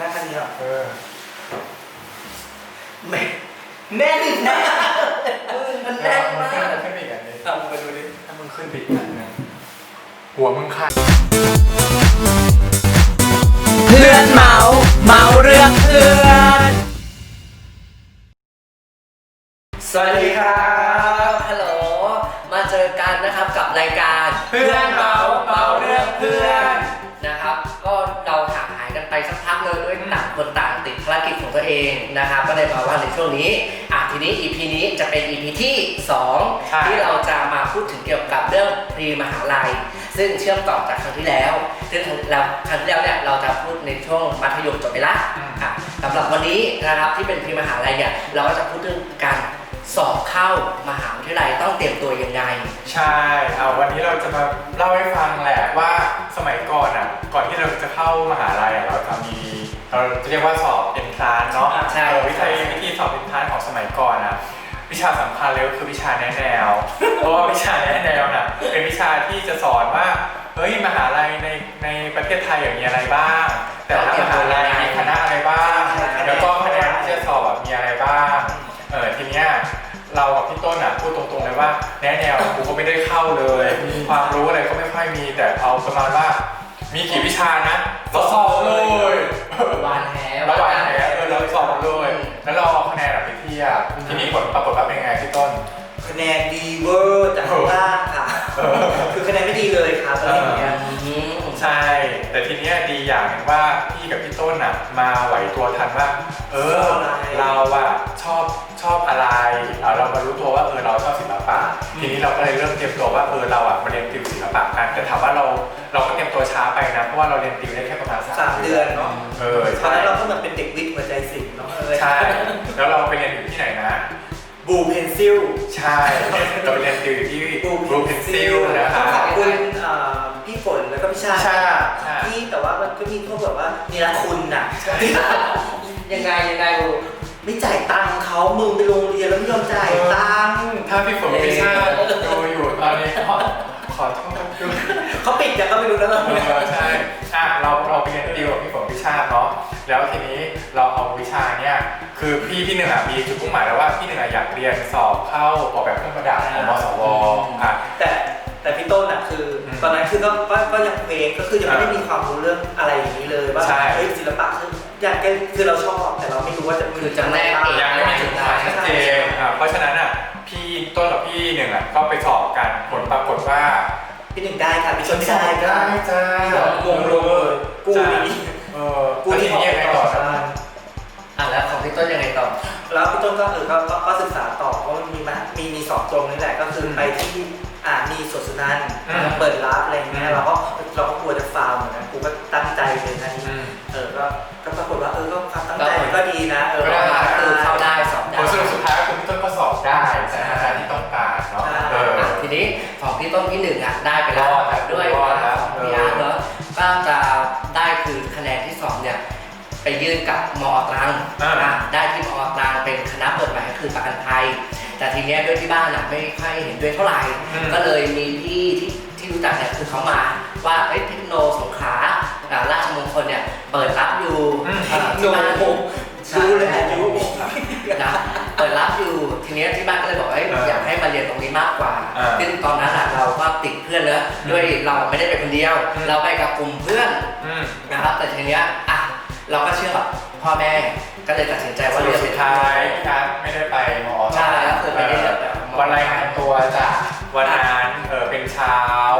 นั่งทางนี้เหรอเออแม่แน่นอีกนะมันแน่นมากขึ้นไปอีกอันนี้ทำไปดูดิถ้ามึงขึ้นไปอีกอันหนึงหัวมึงขาดเพื่อนเมาเมาเรื่องเพื่อนสวัสดีครับฮัลโหลมาเจอกันนะครับกับรายการนะครับางติดภารกิจของตัวเองนะครับ ก็เลยมาว่าในช่วงนี้อะทีนี้ EP นี้จะเป็น EP ที่2 ที่เราจะมาพูดถึงเกี่ยวกับเรื่องพรีมหาลัย ซึ่งเชื่อมต่อจากครั้งที่แล้วซึ่งเราครั้งที่แล้วเนี่ยเราจะพูดในช่วงมัธยมจบไปละอะสำหรับวันนี้นะครับที่เป็นพรีมหาลัยเนี่ยเราก็จะพูดเรื่องการสอบเข้ามหาวิทยาลัยต้องเตรียมตัวยังไง ใช่ เอาวันนี้เราจะมาเล่าให้ฟังแหละว่าสมัยก่อนอะ ก่อนที่เราจะเข้ามหาลัยอะเราจะมี เราจะเรียกว่าสอบเอ็นทรานเนาะอ่าใช่เออวิธีวิธีสอบเอ็นทรานของสมัยก่อนอะวิชาสำคัญเลยก็คือวิชาแนะแนว เพราะว่าวิชาแนะแนวน่ะเป็นวิชาที่จะสอนว่าเฮ้ยมหาลัยในในประเทศไทยอย่างมีอะไรบ้าง แต่ละมหาลัยมีคณะอะไรบ้างใช่แล้วก็คะแนนที่จะสอบอะมีอะไรบ้างเออทีเนี้ยเรากับพี่ต้นอะพูดตรงๆเลยว่าแนะแนวกูก็ไม่ได้เข้าเลย ความรู้อะไรก็ไม่ค่อยมีแต่เอาประมาณว่า มีกี่วิชานะเราสอบเลยวานแหระหว่างไหนเออเราสอบเลย แล้วเราเอาคะแนนอะไปเทียบทีนี้ผลปรากฏว่าเป็นไงพี่ต้น คะแนนดีเวอร์จากข้างล่างค่ะเออคือคะแนนไม่ดีเลยครับอะไรอย่างเงี้ยอืมใช่ แต่ทีเนี้ยดีอย่างหนึ่งว่าพี่กับพี่ต้นอะมาไหวตัวทันว่า เออ เราอะชอบชอบอะไรเออเรามารู้ตัวว่าเออเราชอบศิลปะ ทีนี้เราก็เลยเริ่มเตรียมตัวว่าเออเราอะมาเรียนติวศิลปะกันแต่ถามว่าเรา ช้าไปนะ เพราะว่าเราเรียนติวได้แค่ประมาณสามเดือนเนาะเออตอนใช่นั้นเราก็เหมือนเป็นเด็กวิทย์หัวใจศิลป์เนาะเออใช่ แล้วเราไปเรียนอยู่ที่ไหนนะบูเพนซิลใช่เราไปเรียนติวอยู่ที่บรูเพนซิลนะครับขอบคุณเอ่อพี่ฝนแล้วก็พี่ชาใช่ใช่ที่แต่ว่ามันก็มีพวกแบบว่ามีละคุณน่ะยังไงยังไงบูไม่จ่ายตังค์เขามึงไปโรงเรียนแล้วไม่ยอมจ่ายตังค์ถ้าพี่ฝนพี่ชาดูอยู่ตอนนี้ก็ขอโทษด้วย เขาปิดยังก็ไม่รู้แล้วเออใช่อะเราเราไปเรียนติวกับพี่ฝนพี่ชาเนาะ แล้วทีนี้เราเอาวิชาเนี่ยคือพี่พี่หนึ่งอะมีจุดมุ่งหมายแล้วว่าพี่หนึ่งอะอยากเรียนสอบเข้าออกแบบเครื่องประดับของมสวอะ แต่แต่พี่ต้นอะคืออมตอนนั้นคือก็ก็ก็ยังเพลงก็คือยังไม่ได้อ่ามีมีความรู้เรื่องอะไรอย่างนี้เลยว่าใช่ เฮ้ยศิลปะคืออยากจะคือเราชอบแต่เราไม่รู้ว่าจะคือจำแนกเอง ยังไม่มีจุดหมายชัดเจนอะเพราะฉะนั้นอะพี่ต้นกับพี่หนึ่งอะก็ไปสอบกันผลปรากฏว่า พี่หนึ่งได้ค่ะพี่ชนไม่ได้ได้ค่ะจ้างงเลยกูจ้านี่เออกูทีนี้ยังไงต่อนะอะแล้วของพี่ต้นยังไงต่อ แล้วพี่ต้นก็เออก็ก็ก็ศึกษาต่อเพราะมันมีมามีมีสอบตรงนี่แหละก็คือไปที่อ่ามีสวนสุนันท์อืมเปิดรับอะไรเงี้อืยมเราก็เราก็กลัวจะฟาวเหมือนกันกูก็ตั้งใจเลยนะนี่อืมเออก็ก็ปรากฏว่าเออก็ความตั้งใจมันก็ดีนะเออก็ได้คือเข้าได้สอบผได้ลสรุปสุดท้ายคือพี่ต้นก็สอบได้แต่คณะที่ต้องการเนาะเอออะทีนี้ของพี่ต้นพี่หนึ่งอะได้ คือคะแนนที่สองเนี่ยไปยื่นกับมอตรังอ่า อะได้ที่มอตรังเป็นคณะเปิดใหม่ก็คือประกันภัย แต่ทีเนี้ยด้วยที่บ้านอะไม่ค่อยเห็นด้วยเท่าไหร่ อืม ก็เลยมีพี่ที่ที่รู้จักเนี่ยคือเขามาว่าเอ้ยเทคโนสงขลาอ่าราชมงคลเนี่ยเปิดรับอยู่อืม อ่าโนที่บ้านผมดูเลยอายุ นะเปิด รับอยู่ทีเนี้ยที่บ้านก็เลยบอกว่าเอ้ยเออออยากให้มาเรียนตรงนี้มากกว่าอ่าซึ่งตอนนั้นอะเราก็ติดเพื่อนแล้วด้วยเราไม่ได้ไปคนเดียว อืม เราไปกับกลุ่มเพื่อนอืม นะครับแต่ทีเนี้ยอะเราก็เชื่อกับพ่อแม่ก็เลยตัดสินใจสว่ารุเรีปยนสุดท้ายพี่อาร์ตไม่ได้ไปมอใช่ก็คือไม่ได้เลือกแบบวันรายงานตัวจ้ะวันนั้นเออเป็นเช้า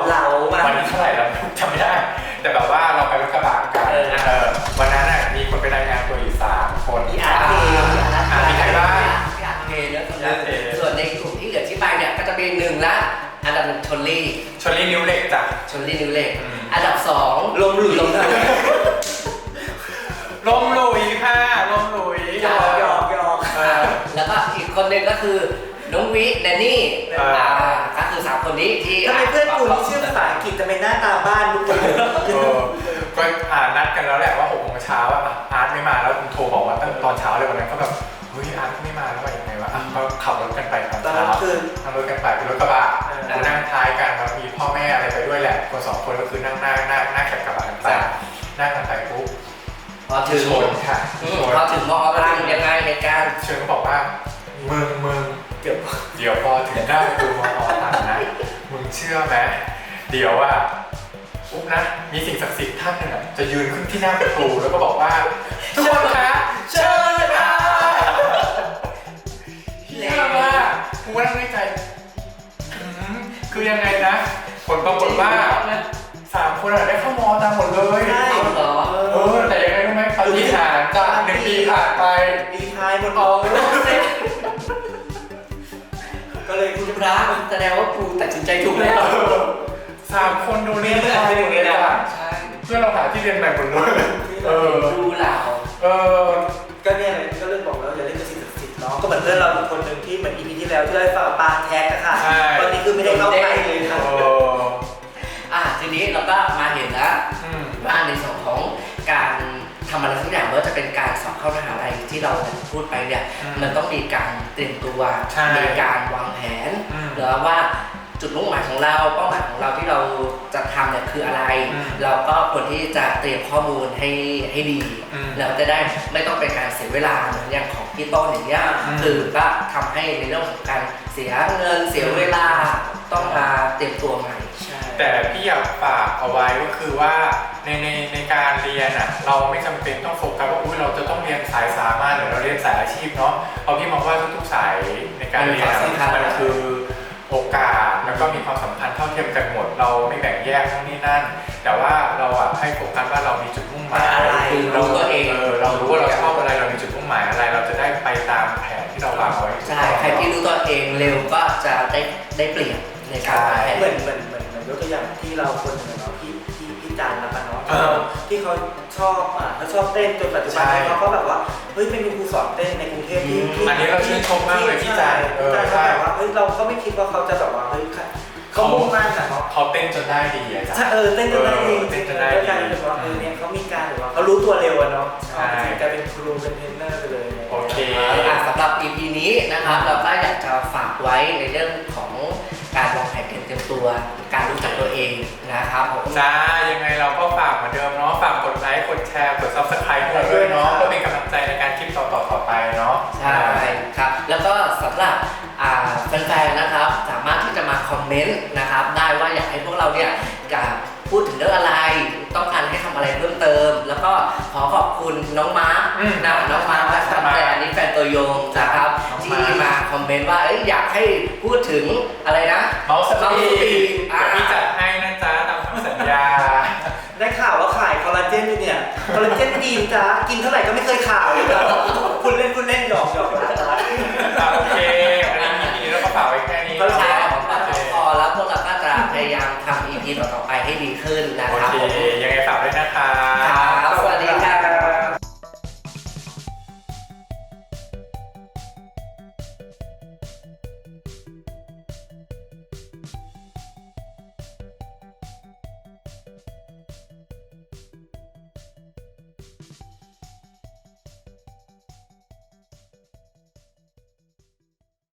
เหลามาวันนี้เท่าไหร่แล้วจำไม่ได้ แต่แบบว่าเรา อันดับหนึ่งชนลี่ชลลี่นิ้วเหล็กจ้ะชนลี่นิวเล็กอืม อันดับสองลมหลุยลงหลุยลมหลุยค่ะลมหลุยหยอกหยอกหยอกเออ แล้วก็อีกคนหนึ่งก็คือน้องวิแดนนี่เอออ่าก็คือสามคนนี้ที่ทำไมเพื่อนกูนี่ชื่อภาษาอังกฤษทำไมหน้าตาบ้านลูกเออก็อ่านัดกันแล้วแหละว่าหกโมงเช้าอะอาร์ตไม่มาแล้วโทรบอกว่าตั้งตอนเช้าเลยวันนั้นก็แบบเฮ้ยอาร์ตไม่มาแล้วว่ายังไงวะอะก็ขับรถกันไปตอนตอนเช้านั้นคือนั่งรถกันไปเป็นรถกระบะ คนสองคนก็คือนั่งหน้าหน้าหน้าแคบกระบะกันไปนั่งกันไปปุ๊บพอถึงชนค่ะอืมชนพอถึงมอตังยังไงเหตุการณ์เชิญก็บอกว่ามึงมึงเดี๋ยวเดี๋ยวพอถึงหน้าประตูมอตังนะมึงเชื่อไหมเดี๋ยวอะปุ๊บนะมีสิ่งศักดิ์สิทธิ์ท่านหนึ่งอะจะยืนขึ้นที่หน้าประตูแล้วก็บอกว่าทุกคนคะเชิญค่ะเชื่อว่ากูก็นั่งในใจอืมคือยังไงนะผ ลปรากฏว่าสามคนอะได้เข้ามอตังหมดเลยใช่เอาเหรอเออแต่ยังไงรู้ไหมปฏิหารย์จากหนึ่งปีผ่านไปดีท้ายบนเอาเซ็ตก็เลยคุณพระแสดงว่ากูตัดสินใจถูกแล้วสามคนโดนเรียนเพื่อนให้หมดเลยนะใช่เพื่อนเราหาที่เรียนใหม่หมดเลยเออดูเหล่าเออก็เนี่ยก็เรื่องบอกแล้วอย่าเล่นกับสิ่งศักดิ์สิทธิ์เนาะก็เหมือนเพื่อนเราอีกคนหนึ่งที่เหมือนอีพีที่แล้วที่ได้ฝากปางแท็กอะค่ะใช่ตอนนี้คือไม่ได้เข้าไปเลยเอค่ะ พูดไปเนี่ยอืมมันต้องมีการเตรียมตัวใช่มีการวางแผนอืมหรือว่าจุดมุ่งหมายของเราเป้าหมายของเราที่เราจะทำเนี่ยคืออะไร อืมเราก็ควรที่จะเตรียมข้อมูลให้ให้ดีอืมเราจะได้ไม่ต้องเป็นการเสียเวลาเหมือนอย่างของพี่ต้นอย่างเงี้ยอืม คือก็ทำให้ในเรื่องของการเสียเงินเสียเวลาต้องมาเตรียมตัวใหม่ใช่ แต่พี่อยากฝากเอาไว้ก็คือว่าในในในการเรียนอะเราไม่จำเป็นต้องโฟกัสว่าอุ้ยเราจะต้องเรียนสายสามัญหรือเราเรียนสายอาชีพเนาะเพราะพี่มองว่าทุกๆสายในการเรียนอะมันมีความสำคัญมันคือโอกาสแล้วก็มีความสำคัญเท่าเทียมกันหมด เราไม่แบ่งแยกทั้งนี้นั่น แต่ว่าเราอะให้โฟกัสว่าเรามีจุดมุ่งหมายอะไรคือรู้ตัวเองเออเรารู้ว่าเราชอบอะไรเรามีจุดมุ่งหมายอะไร เราจะได้ไปตามแผนที่เราวางไว้ใช่ใครที่รู้ตัวเองเร็วก็จะได้ได้เปรียบในการวางแผนเหมือนเหมือน เหมือนเหมือนยกตัวอย่างที่เราคนหนึ่งอะเนาะพี่พี่พี่จันละกันเนาะเออที่เขาชอบอ่าเขาชอบเต้นจนปัจจุบันใช่ เขาก็แบบว่าเฮ้ยเป็นครูสอนเต้นในกรุงเทพที่ที่อันนี้เราชื่นชมมากเลยพี่จันเออพี่จันใช่เขาแบบว่าเฮ้ยเราก็ไม่คิดว่าเขาจะแบบว่าเฮ้ยเขามุ่งมั่นอะเนาะ เขาเต้นจนได้ดีอะจ้ะใช่เออเต้นจนได้ดีเออเต้นจนได้ดีแล้วกลายเป็นว่าเออเนี่ยเขามีการแบบว่าเขารู้ตัวเร็วอะเนาะใช่กลายเป็นครูเป็นเทรนเนอร์ไปเลย โอเค อะสำหรับ EP นี้นะครับเราก็อยากจะฝากไว้ในเรื่อง รเตรียมตัวการรู้จักตัวเองนะครับผม จ้ายังไงเราก็ฝากเหมือนเดิมเนาะฝากกดไลค์กดแชร์กด subscribe ให้เราด้วยเนาะเพื่อเป็นกำลังใจในการคลิปต่อๆต่อไปเนาะใช่ครับ แล้วก็สำหรับอ่าแฟนๆนะครับ สามารถที่จะมาคอมเมนต์นะครับ ได้ว่าอยากให้พวกเราเนี่ยจะพูดถึงเรื่องอะไร ต้องการให้ทำอะไรเพิ่มเติม แล้วก็ขอขอบคุณน้องมาร์คอืมนะน้องมาร์ค อันนี้แฟนตัวยงนะครับน้องที่มาร์คมาคอมเมนต์ว่าเอ้ยอยากให้พูดถึงอะไรนะเมาส์สเมาส์ปีสปีดดเดี๋ยวพี่จัดให้นะจ๊ะตามคำสัญญา ได้ข่าวว่าขายคอลลาเจนอยู่เนี่ย คอลลาเจนดีนะจ้ากินเท่าไหร่ก็ไม่เคยขายเลยนะคุณเล่นคุณเล่นหยอกหยอก